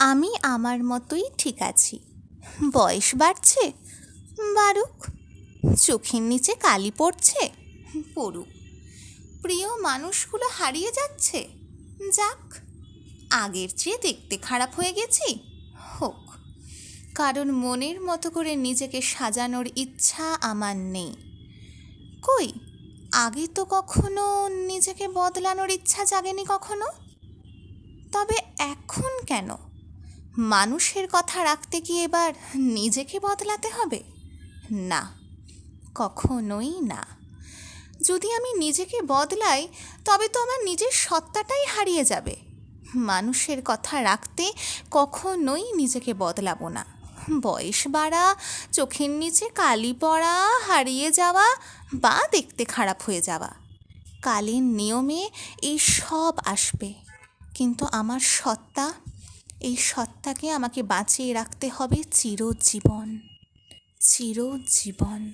আমি আমার মতোই ঠিক আছি। বয়স বাড়ছে? বাড়ুক চোখের নিচে কালি পড়ছে? পড়ুক। প্রিয় মানুষগুলো হারিয়ে যাচ্ছে? যাক, আগের চেয়ে দেখতে খারাপ হয়ে গেছি। হোক, কারণ মনের মতো করে নিজেকে সাজানোর ইচ্ছা আমার নেই। কই, আগে তো কখনো নিজেকে বদলানোর ইচ্ছা জাগেনি কখনো? তবে এখন কেন? মানুষের কথা রাখতে গিয়ে এবার নিজেকে বদলাতে হবে? না, কখনোই না। যদি আমি নিজেকে বদলাই, তবে তো আমার নিজের সত্তাটাই হারিয়ে যাবে। মানুষের কথা রাখতে কখনোই নিজেকে বদলাবো না। বয়স বাড়া, চোখের নিচে কালি পড়া, হারিয়ে যাওয়া বা দেখতে খারাপ হয়ে যাওয়া। কালের নিয়মে এই সব আসবে। কিন্তু আমার সত্তা এই সত্তাকে আমাকে বাঁচিয়ে রাখতে হবে চিরজীবন। চিরজীবন।